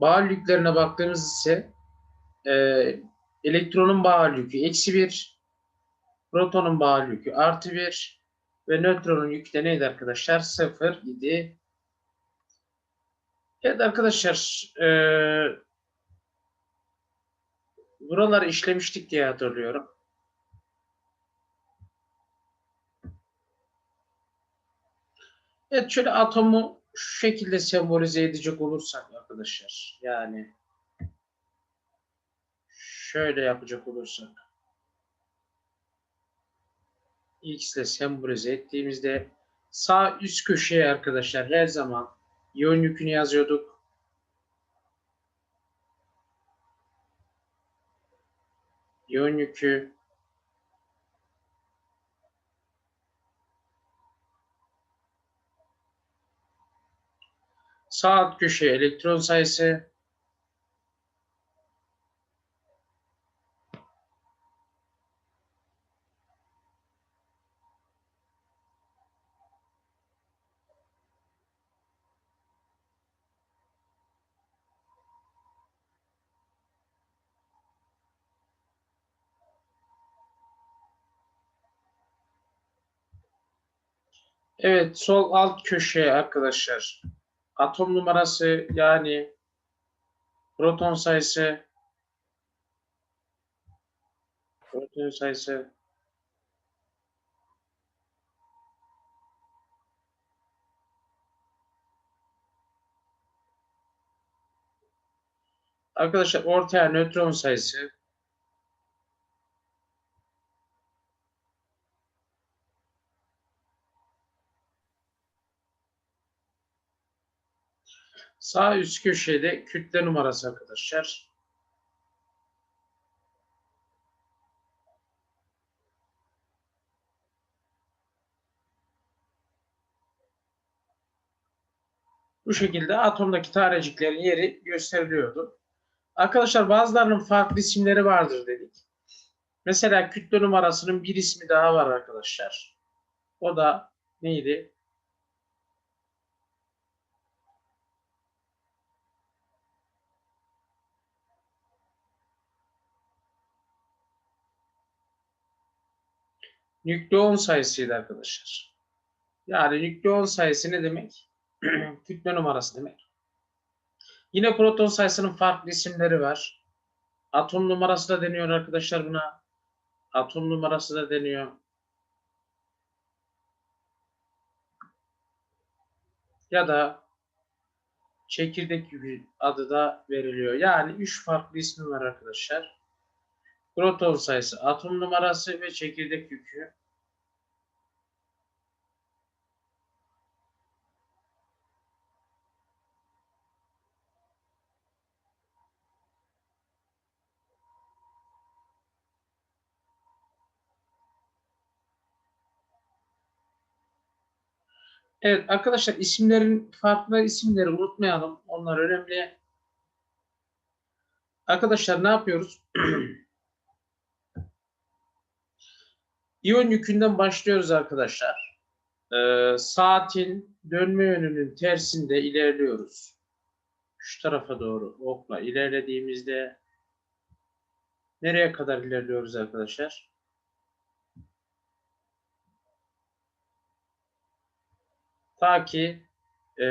Bağır baktığımız ise e, elektronun bağır eksi 1, protonun bağır artı 1 ve nötronun yükü de neydi arkadaşlar? 0 idi. Evet arkadaşlar e, buraları işlemiştik diye hatırlıyorum. Evet şöyle atomu şu şekilde sembolize edecek olursak arkadaşlar yani şöyle yapacak olursak x ile sembolize ettiğimizde sağ üst köşeye arkadaşlar her zaman iyon yükünü yazıyorduk. İyon yükü Sağ alt köşeye elektron sayısı. Evet, sol alt köşeye arkadaşlar atom numarası yani proton sayısı proton sayısı. Arkadaşlar ortaya nötron sayısı Sağ üst köşede kütle numarası arkadaşlar. Bu şekilde atomdaki taneciklerin yeri gösteriliyordu. Arkadaşlar bazılarının farklı isimleri vardır dedik. Mesela kütle numarasının bir ismi daha var arkadaşlar. O da neydi? Nükleon sayısıydı arkadaşlar. Yani nükleon sayısı ne demek? Kütle numarası demek. Yine proton sayısının farklı isimleri var. Atom numarası da deniyor arkadaşlar buna. Atom numarası da deniyor. Ya da çekirdek yükü adı da veriliyor. Yani üç farklı ismi var arkadaşlar. Proton sayısı, atom numarası ve çekirdek yükü. Evet arkadaşlar isimlerin farklı isimleri unutmayalım. Onlar önemli. Arkadaşlar ne yapıyoruz? İyon yükünden başlıyoruz arkadaşlar. Ee, saatin dönme yönünün tersinde ilerliyoruz. Şu tarafa doğru okla ilerlediğimizde nereye kadar ilerliyoruz arkadaşlar? Ta ki e,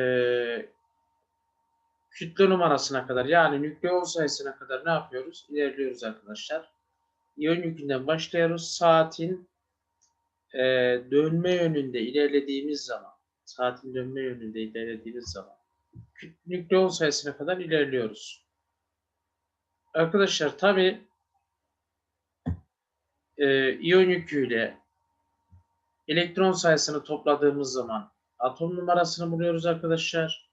kütle numarasına kadar yani nükleon sayısına kadar ne yapıyoruz? İlerliyoruz arkadaşlar. İyon yükünden başlıyoruz. Saatin e, dönme yönünde ilerlediğimiz zaman saatin dönme yönünde ilerlediğimiz zaman nükleon sayısına kadar ilerliyoruz. Arkadaşlar tabi e, iyon yüküyle elektron sayısını topladığımız zaman atom numarasını buluyoruz arkadaşlar.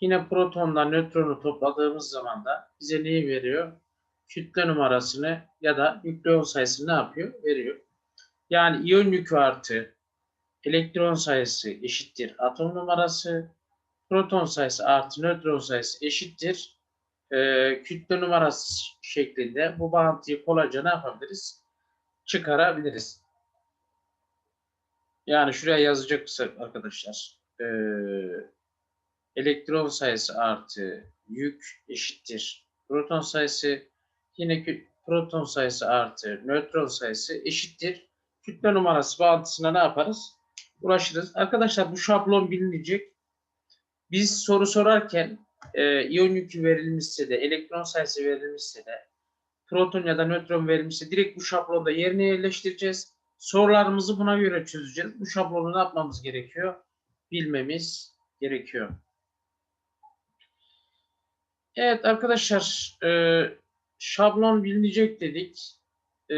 Yine protonla nötronu topladığımız zaman da bize neyi veriyor? Kütle numarasını ya da nükleon sayısını ne yapıyor? Veriyor. Yani iyon yükü artı elektron sayısı eşittir atom numarası. Proton sayısı artı nötron sayısı eşittir e, kütle numarası şeklinde bu bağıntıyı kolayca ne yapabiliriz? Çıkarabiliriz. Yani şuraya yazacak arkadaşlar. E, elektron sayısı artı yük eşittir. Proton sayısı yine proton sayısı artı nötron sayısı eşittir. Kütle numarası bağıntısına ne yaparız? Uğraşırız. Arkadaşlar bu şablon bilinecek. Biz soru sorarken e, iyon yükü verilmişse de elektron sayısı verilmişse de proton ya da nötron verilmişse direkt bu şablonda yerine yerleştireceğiz. Sorularımızı buna göre çözeceğiz. Bu şablonu ne yapmamız gerekiyor? Bilmemiz gerekiyor. Evet arkadaşlar e, şablon bilinecek dedik. E,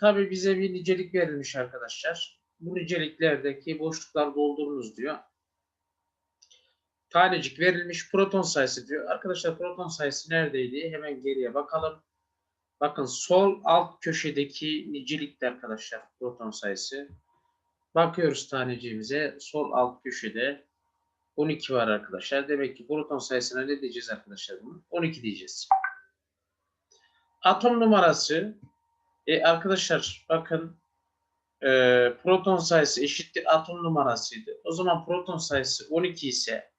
tabii bize bir nicelik verilmiş arkadaşlar. Bu niceliklerdeki boşluklar doldurunuz diyor. Tanecik verilmiş proton sayısı diyor. Arkadaşlar proton sayısı neredeydi? Hemen geriye bakalım. Bakın sol alt köşedeki nicelikte arkadaşlar proton sayısı. Bakıyoruz taneciğimize. Sol alt köşede 12 var arkadaşlar. Demek ki proton sayısına ne diyeceğiz arkadaşlar bunu? 12 diyeceğiz. Atom numarası e, arkadaşlar bakın e, proton sayısı eşittir atom numarasıydı. O zaman proton sayısı 12 ise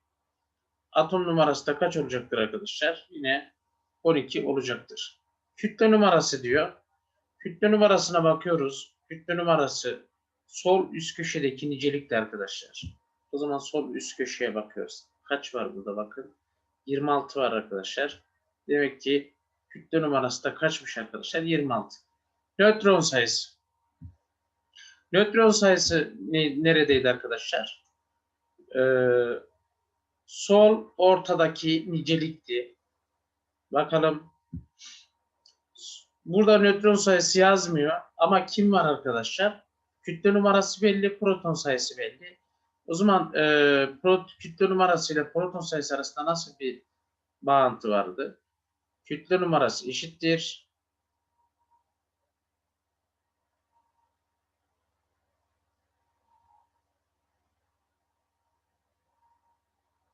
atom numarası da kaç olacaktır arkadaşlar? Yine 12 olacaktır. Kütle numarası diyor. Kütle numarasına bakıyoruz. Kütle numarası sol üst köşedeki nicelikti arkadaşlar. O zaman sol üst köşeye bakıyoruz. Kaç var burada bakın. 26 var arkadaşlar. Demek ki kütle numarası da kaçmış arkadaşlar? 26. Nötron sayısı. Nötron sayısı ne, neredeydi arkadaşlar? Ee, sol ortadaki nicelikti. Bakalım. Burada nötron sayısı yazmıyor. Ama kim var arkadaşlar? Kütle numarası belli, proton sayısı belli. O zaman e, prot, kütle numarası ile proton sayısı arasında nasıl bir bağıntı vardı? Kütle numarası eşittir.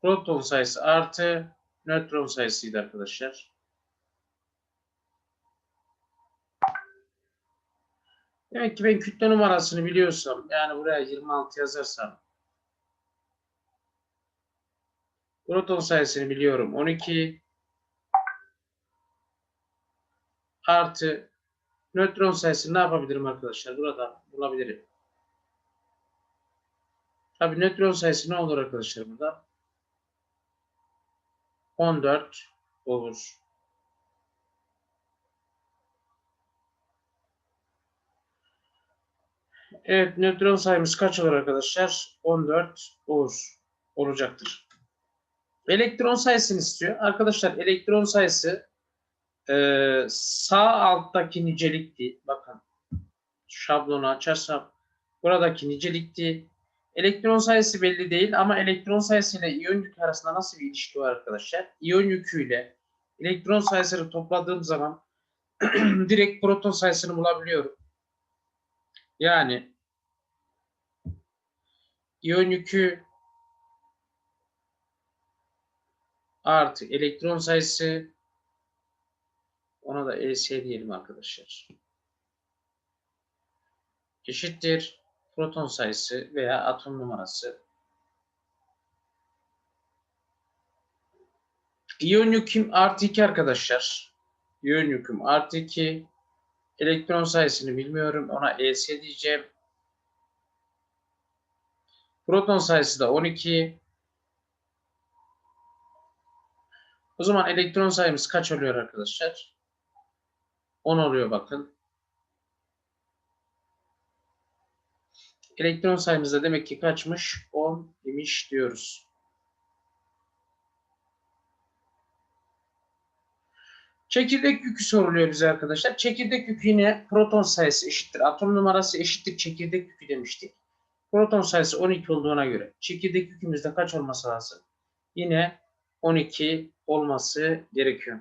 Proton sayısı artı nötron sayısıydı arkadaşlar. Demek ki ben kütle numarasını biliyorsam yani buraya 26 yazarsam proton sayısını biliyorum 12 artı nötron sayısını ne yapabilirim arkadaşlar? Burada bulabilirim. Tabii nötron sayısı ne olur arkadaşlar burada? 14 olur. Evet, nötron sayımız kaç olur arkadaşlar? 14 olur. Olacaktır. Elektron sayısını istiyor. Arkadaşlar elektron sayısı e, sağ alttaki nicelikti. Bakın şablonu açarsam buradaki nicelikti. Elektron sayısı belli değil ama elektron sayısı ile iyon yükü arasında nasıl bir ilişki var arkadaşlar? İyon yüküyle elektron sayısını topladığım zaman direkt proton sayısını bulabiliyorum. Yani iyon yükü artı elektron sayısı ona da ES diyelim arkadaşlar. Eşittir proton sayısı veya atom numarası. İyon yüküm artı 2 arkadaşlar. İyon yüküm artı 2. Elektron sayısını bilmiyorum. Ona ES diyeceğim. Proton sayısı da 12. O zaman elektron sayımız kaç oluyor arkadaşlar? 10 oluyor bakın. Elektron sayımız da demek ki kaçmış? 10 imiş diyoruz. Çekirdek yükü soruluyor bize arkadaşlar. Çekirdek yükü yine proton sayısı eşittir. Atom numarası eşittir çekirdek yükü demiştik. Proton sayısı 12 olduğuna göre çekirdek yükümüzde kaç olması lazım? Yine 12 olması gerekiyor.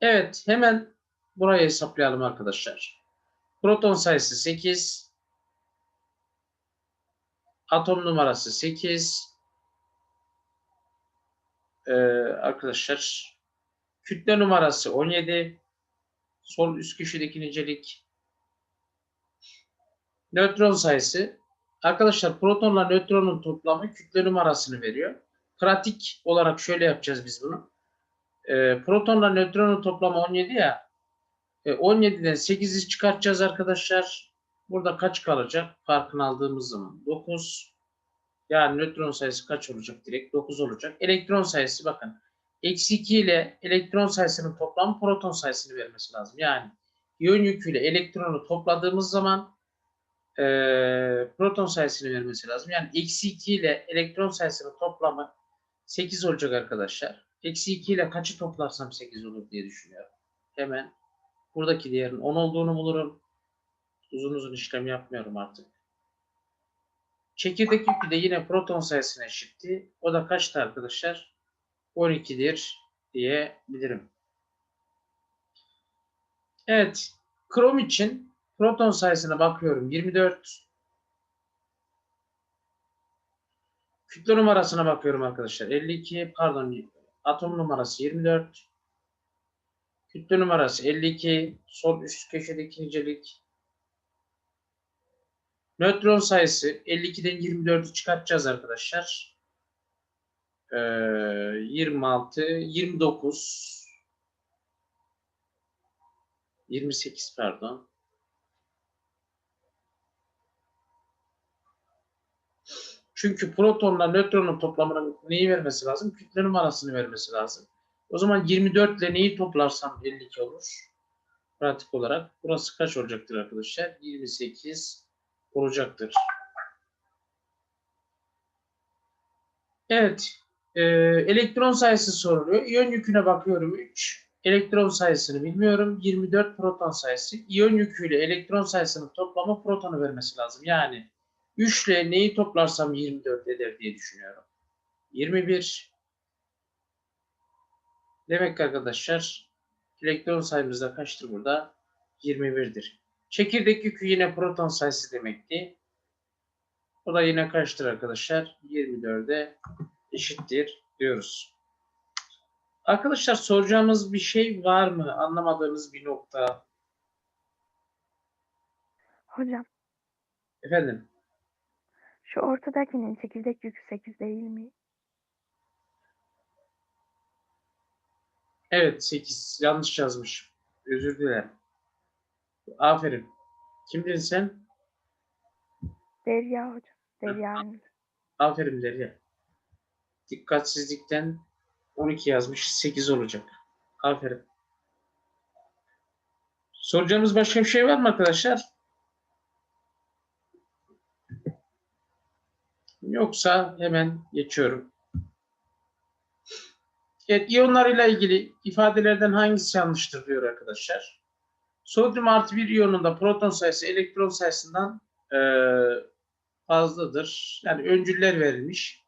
Evet hemen burayı hesaplayalım arkadaşlar. Proton sayısı 8. Atom numarası 8. Ee, arkadaşlar kütle numarası 17. Sol üst köşedeki nicelik. Nötron sayısı Arkadaşlar protonla nötronun toplamı kütle numarasını veriyor. Pratik olarak şöyle yapacağız biz bunu. Ee, protonla nötronun toplamı 17 ya. E, 17'den 8'i çıkartacağız arkadaşlar. Burada kaç kalacak? Farkını aldığımız zaman 9. Yani nötron sayısı kaç olacak? Direkt 9 olacak. Elektron sayısı bakın. Eksi 2 ile elektron sayısının toplamı proton sayısını vermesi lazım. Yani iyon yüküyle elektronu topladığımız zaman e, proton sayısını vermesi lazım. Yani eksi 2 ile elektron sayısının toplamı 8 olacak arkadaşlar. Eksi 2 ile kaçı toplarsam 8 olur diye düşünüyorum. Hemen buradaki değerin 10 olduğunu bulurum. Uzun uzun işlem yapmıyorum artık. Çekirdek yükü de yine proton sayısına eşitti. O da kaçtı arkadaşlar? 12'dir diyebilirim. Evet. Krom için proton sayısına bakıyorum. 24. Kütle numarasına bakıyorum arkadaşlar. 52. Pardon. Atom numarası 24. Kütle numarası 52. Sol üst köşedeki nicelik. Nötron sayısı 52'den 24'ü çıkartacağız arkadaşlar. Ee, 26, 29, 28 pardon. Çünkü protonla nötronun toplamının neyi vermesi lazım? Kütle numarasını vermesi lazım. O zaman 24 ile neyi toplarsam 52 olur. Pratik olarak. Burası kaç olacaktır arkadaşlar? 28 olacaktır. Evet. E, elektron sayısı soruluyor. İyon yüküne bakıyorum 3. Elektron sayısını bilmiyorum. 24 proton sayısı. İyon yüküyle elektron sayısının toplamı protonu vermesi lazım. Yani 3 ile neyi toplarsam 24 eder diye düşünüyorum. 21. Demek ki arkadaşlar elektron sayımız da kaçtır burada? 21'dir. Çekirdek yükü yine proton sayısı demekti. O da yine kaçtır arkadaşlar? 24'e eşittir diyoruz. Arkadaşlar soracağımız bir şey var mı? Anlamadığınız bir nokta. Hocam Efendim? Şu ortadakinin çekirdek yükü 8 değil mi? Evet 8. Yanlış yazmış. Özür dilerim. Aferin. Kimdin sen? Derya hocam. Derya Hanım. Aferin Derya. Dikkatsizlikten 12 yazmış. 8 olacak. Aferin. Soracağımız başka bir şey var mı arkadaşlar? Yoksa hemen geçiyorum. Evet, iyonlarıyla ilgili ifadelerden hangisi yanlıştır diyor arkadaşlar. Sodyum artı bir iyonunda proton sayısı elektron sayısından e, fazladır. Yani öncüller verilmiş.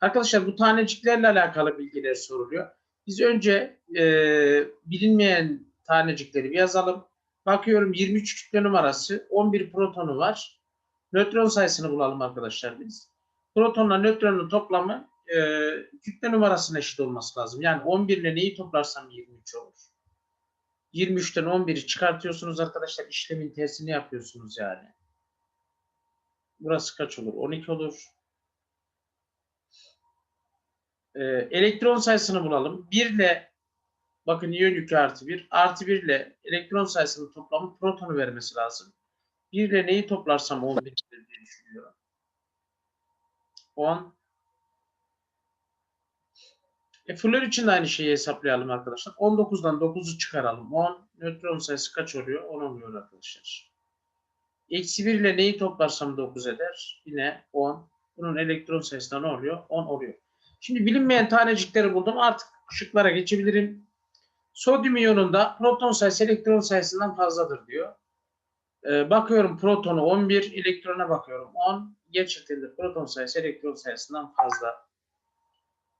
Arkadaşlar bu taneciklerle alakalı bilgiler soruluyor. Biz önce e, bilinmeyen tanecikleri bir yazalım. Bakıyorum 23 kütle numarası 11 protonu var. Nötron sayısını bulalım arkadaşlar biz. Protonla nötronun toplamı e, kütle numarasına eşit olması lazım. Yani 11 ile neyi toplarsam 23 olur. 23'ten 11'i çıkartıyorsunuz arkadaşlar. İşlemin tersini yapıyorsunuz yani. Burası kaç olur? 12 olur. Ee, elektron sayısını bulalım. 1 ile bakın iyon yükü artı 1. Artı 1 ile elektron sayısının toplamı protonu vermesi lazım. 1 ile neyi toplarsam 11 gelir diye düşünüyorum. 10. E, flor için de aynı şeyi hesaplayalım arkadaşlar. 19'dan 9'u çıkaralım. 10. Nötron sayısı kaç oluyor? 10 oluyor arkadaşlar. Eksi 1 ile neyi toplarsam 9 eder? Yine 10. Bunun elektron sayısı da ne oluyor? 10 oluyor. Şimdi bilinmeyen tanecikleri buldum. Artık şıklara geçebilirim. Sodyum iyonunda proton sayısı elektron sayısından fazladır diyor. Ee, bakıyorum protonu 11, elektrona bakıyorum 10. Gerçekten de proton sayısı elektron sayısından fazla.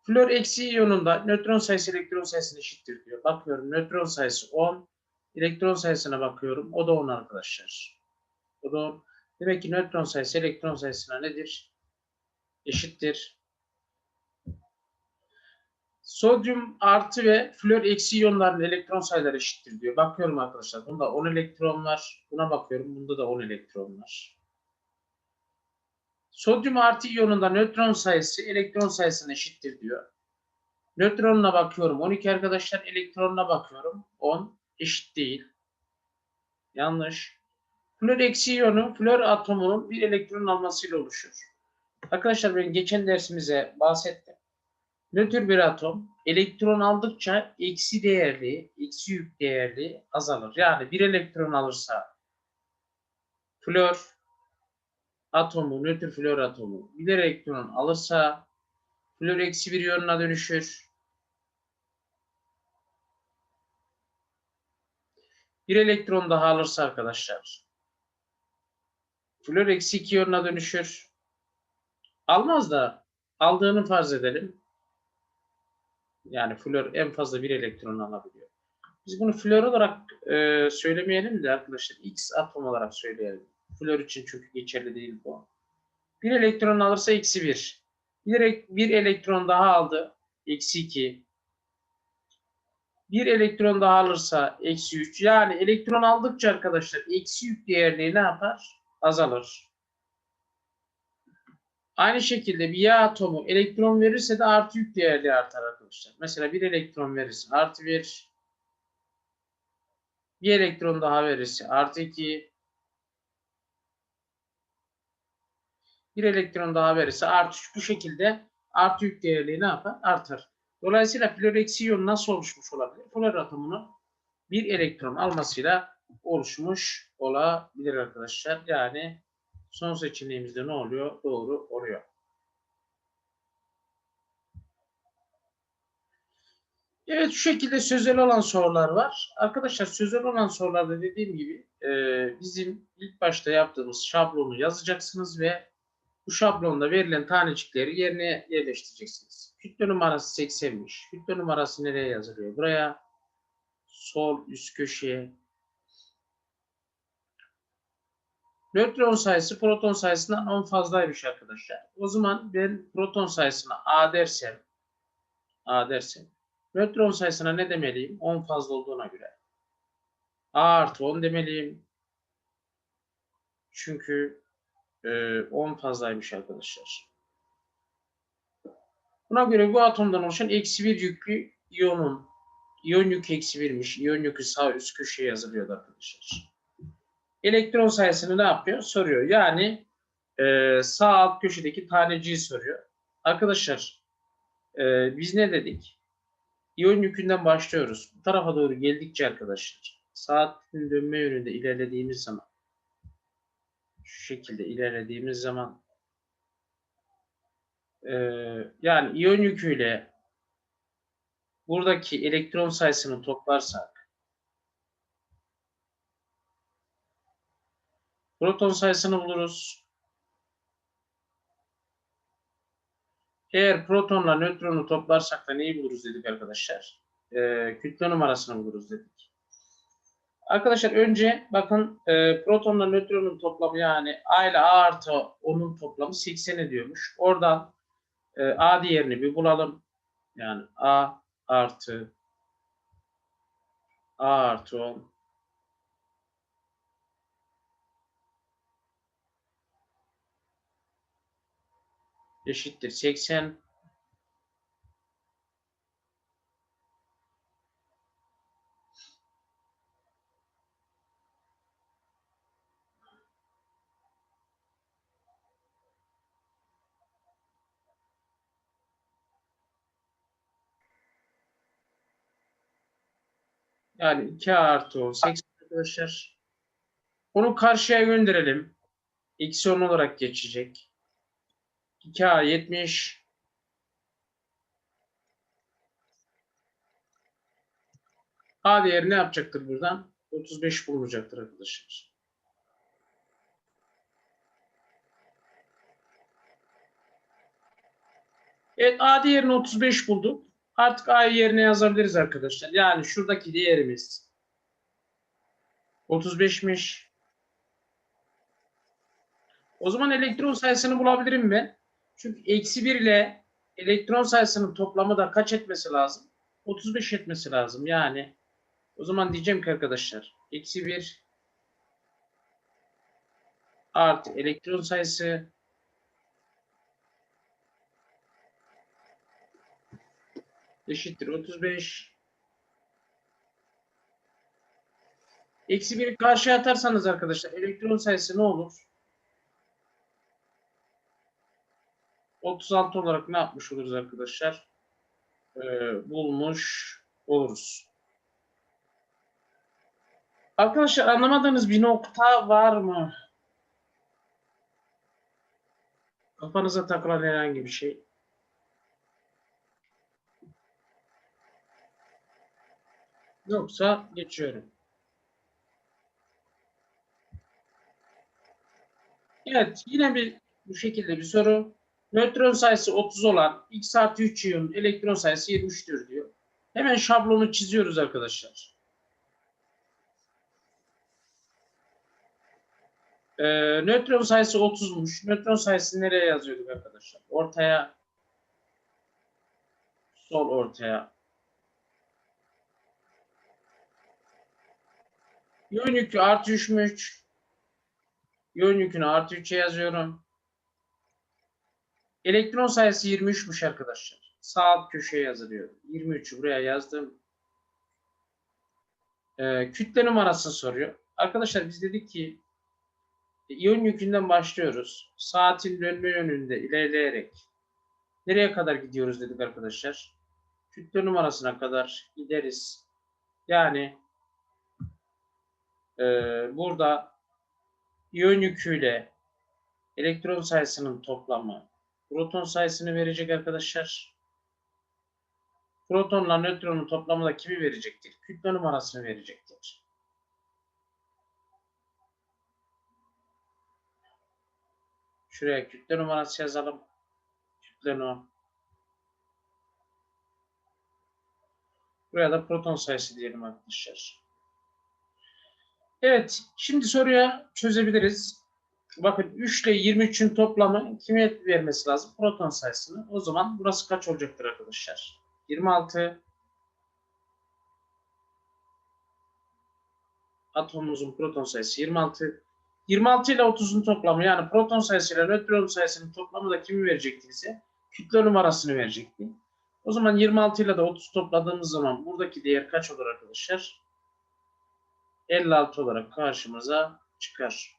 Flor eksi iyonunda nötron sayısı elektron sayısına eşittir diyor. Bakıyorum nötron sayısı 10. Elektron sayısına bakıyorum. O da 10 arkadaşlar. O da 10. Demek ki nötron sayısı elektron sayısına nedir? Eşittir. Sodyum artı ve flor eksi iyonların elektron sayıları eşittir diyor. Bakıyorum arkadaşlar. Bunda 10 elektron var. Buna bakıyorum. Bunda da 10 elektron var. Sodyum artı iyonunda nötron sayısı elektron sayısına eşittir diyor. Nötronuna bakıyorum 12 arkadaşlar. Elektronuna bakıyorum 10 eşit değil. Yanlış. Flor eksi iyonu flor atomunun bir elektron almasıyla oluşur. Arkadaşlar ben geçen dersimize bahsettim. Nötr bir atom elektron aldıkça eksi değerli, eksi yük değerli azalır. Yani bir elektron alırsa flor atomu, nötr flor atomu bir elektron alırsa flor eksi bir iyonuna dönüşür. Bir elektron daha alırsa arkadaşlar flor eksi iki iyonuna dönüşür. Almaz da aldığını farz edelim. Yani flor en fazla bir elektron alabiliyor. Biz bunu flor olarak e, söylemeyelim de arkadaşlar X atom olarak söyleyelim. Flor için çünkü geçerli değil bu. Bir elektron alırsa eksi bir. Bir, ek- bir elektron daha aldı. Eksi iki. Bir elektron daha alırsa eksi üç. Yani elektron aldıkça arkadaşlar eksi yük değerliği ne yapar? Azalır. Aynı şekilde bir yağ atomu elektron verirse de artı yük değerli artar arkadaşlar. Mesela bir elektron verirse artı bir, bir elektron daha verirse artı iki, bir elektron daha verirse artı üç. Bu şekilde artı yük değerliği ne yapar? Artar. Dolayısıyla flor eksi iyon nasıl oluşmuş olabilir? Flor atomunun bir elektron almasıyla oluşmuş olabilir arkadaşlar. Yani son seçeneğimizde ne oluyor? Doğru oluyor. Evet şu şekilde sözel olan sorular var. Arkadaşlar sözel olan sorularda dediğim gibi e, bizim ilk başta yaptığımız şablonu yazacaksınız ve bu şablonda verilen tanecikleri yerine yerleştireceksiniz. Kütle numarası 80'miş. Kütle numarası nereye yazılıyor? Buraya sol üst köşeye Nötron sayısı proton sayısından 10 fazlaymış arkadaşlar. O zaman ben proton sayısına A dersem A dersem nötron sayısına ne demeliyim? 10 fazla olduğuna göre. A artı 10 demeliyim. Çünkü e, 10 fazlaymış arkadaşlar. Buna göre bu atomdan oluşan eksi bir yüklü iyonun iyon yükü eksi birmiş. İyon yükü sağ üst köşeye yazılıyordu arkadaşlar elektron sayısını ne yapıyor? Soruyor. Yani e, sağ alt köşedeki taneciyi soruyor. Arkadaşlar e, biz ne dedik? İyon yükünden başlıyoruz. Bu tarafa doğru geldikçe arkadaşlar saatin dönme yönünde ilerlediğimiz zaman şu şekilde ilerlediğimiz zaman e, yani iyon yüküyle buradaki elektron sayısını toplarsak Proton sayısını buluruz. Eğer protonla nötronu toplarsak da neyi buluruz dedik arkadaşlar? Ee, kütle numarasını buluruz dedik. Arkadaşlar önce bakın e, protonla nötronun toplamı yani A ile A artı onun toplamı 80 ediyormuş. Oradan e, A değerini bir bulalım. Yani A artı A artı 10 eşittir 80 Yani 2 artı 10 80 arkadaşlar. Onu karşıya gönderelim. Eksi 10 olarak geçecek. 2A 70 A değeri ne yapacaktır buradan? 35 bulunacaktır arkadaşlar. Evet A değerini 35 bulduk. Artık A'yı yerine yazabiliriz arkadaşlar. Yani şuradaki değerimiz 35'miş. O zaman elektron sayısını bulabilirim ben. Çünkü eksi 1 ile elektron sayısının toplamı da kaç etmesi lazım? 35 etmesi lazım. Yani o zaman diyeceğim ki arkadaşlar eksi 1 artı elektron sayısı eşittir 35. Eksi 1'i karşıya atarsanız arkadaşlar elektron sayısı ne olur? 36 olarak ne yapmış oluruz arkadaşlar? Ee, bulmuş oluruz. Arkadaşlar anlamadığınız bir nokta var mı? Kafanıza takılan herhangi bir şey. Yoksa geçiyorum. Evet, yine bir bu şekilde bir soru. Nötron sayısı 30 olan x artı 3 iyon elektron sayısı 23'tür diyor. Hemen şablonu çiziyoruz arkadaşlar. Ee, nötron sayısı 30'muş. Nötron sayısı nereye yazıyorduk arkadaşlar? Ortaya sol ortaya. Yön yükü artı 3'müş. Yön yükünü artı 3'e yazıyorum. Elektron sayısı 23'müş arkadaşlar. Sağ alt köşeye yazılıyor. 23'ü buraya yazdım. Ee, kütle numarasını soruyor. Arkadaşlar biz dedik ki iyon yükünden başlıyoruz. Saatin dönme yönünde ilerleyerek nereye kadar gidiyoruz dedik arkadaşlar. Kütle numarasına kadar gideriz. Yani e, burada iyon yüküyle elektron sayısının toplamı proton sayısını verecek arkadaşlar. Protonla nötronun toplamı da kimi verecektir? Kütle numarasını verecektir. Şuraya kütle numarası yazalım. Kütle no. Buraya da proton sayısı diyelim arkadaşlar. Evet, şimdi soruya çözebiliriz. Bakın 3 ile 23'ün toplamı kime vermesi lazım? Proton sayısını. O zaman burası kaç olacaktır arkadaşlar? 26 atomumuzun proton sayısı 26. 26 ile 30'un toplamı yani proton sayısı ile nötron sayısının toplamı da kimi verecekti bize? Kütle numarasını verecekti. O zaman 26 ile de 30 topladığımız zaman buradaki değer kaç olur arkadaşlar? 56 olarak karşımıza çıkar.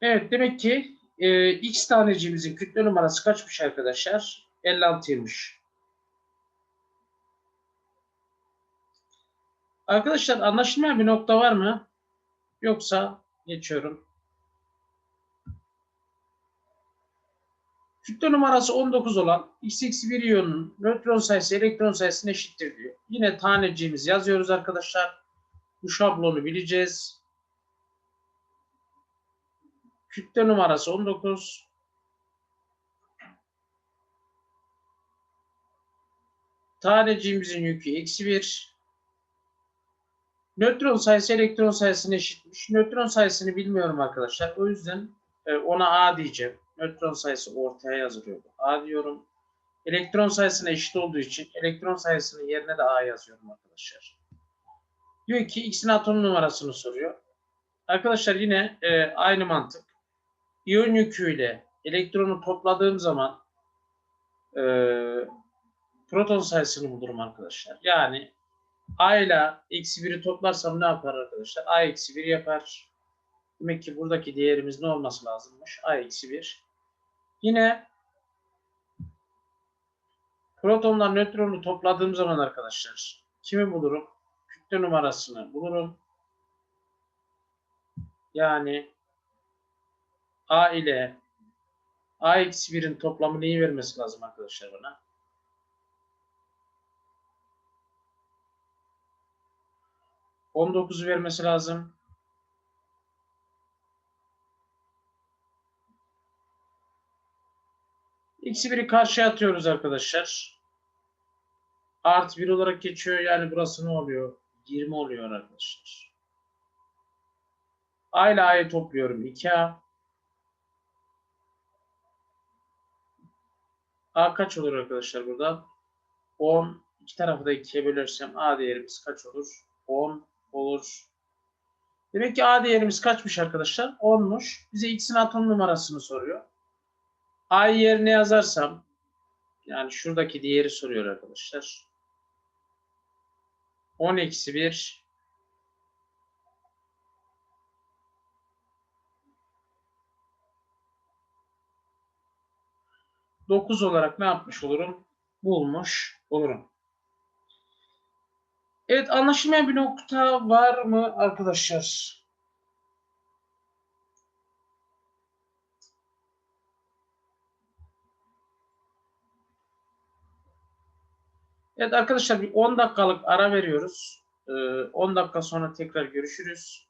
Evet demek ki e, x taneciğimizin kütle numarası kaçmış arkadaşlar? 56'ymış. Arkadaşlar anlaşılmayan bir nokta var mı? Yoksa geçiyorum. Kütle numarası 19 olan x-1 iyonun nötron sayısı elektron sayısına eşittir diyor. Yine taneciğimiz yazıyoruz arkadaşlar. Bu şablonu bileceğiz. Kütle numarası 19. Taneciğimizin yükü eksi 1. Nötron sayısı elektron sayısına eşitmiş. Nötron sayısını bilmiyorum arkadaşlar. O yüzden e, ona A diyeceğim. Nötron sayısı ortaya yazılıyor. A diyorum. Elektron sayısına eşit olduğu için elektron sayısının yerine de A yazıyorum arkadaşlar. Diyor ki X'in atom numarasını soruyor. Arkadaşlar yine e, aynı mantık. İyon yüküyle elektronu topladığım zaman e, proton sayısını bulurum arkadaşlar. Yani A ile eksi 1'i toplarsam ne yapar arkadaşlar? A eksi 1 yapar. Demek ki buradaki değerimiz ne olması lazımmış? A eksi 1. Yine protonla nötronu topladığım zaman arkadaşlar kimi bulurum? Kütle numarasını bulurum. Yani A ile A eksi 1'in toplamı neyi vermesi lazım arkadaşlar bana? On dokuzu vermesi lazım. X'i biri karşıya atıyoruz arkadaşlar. Artı 1 olarak geçiyor. Yani burası ne oluyor? 20 oluyor arkadaşlar. A ile A'yı topluyorum. 2A. A kaç olur arkadaşlar burada? 10. İki tarafı da 2'ye bölersem A değerimiz kaç olur? 10 olur. Demek ki A değerimiz kaçmış arkadaşlar? 10'muş. Bize X'in atom numarasını soruyor. A'yı yerine yazarsam Yani şuradaki diğeri soruyor arkadaşlar. 10 eksi 1 9 olarak ne yapmış olurum? Bulmuş olurum. Evet anlaşılmayan bir nokta var mı arkadaşlar? Evet arkadaşlar bir 10 dakikalık ara veriyoruz. Ee, 10 dakika sonra tekrar görüşürüz.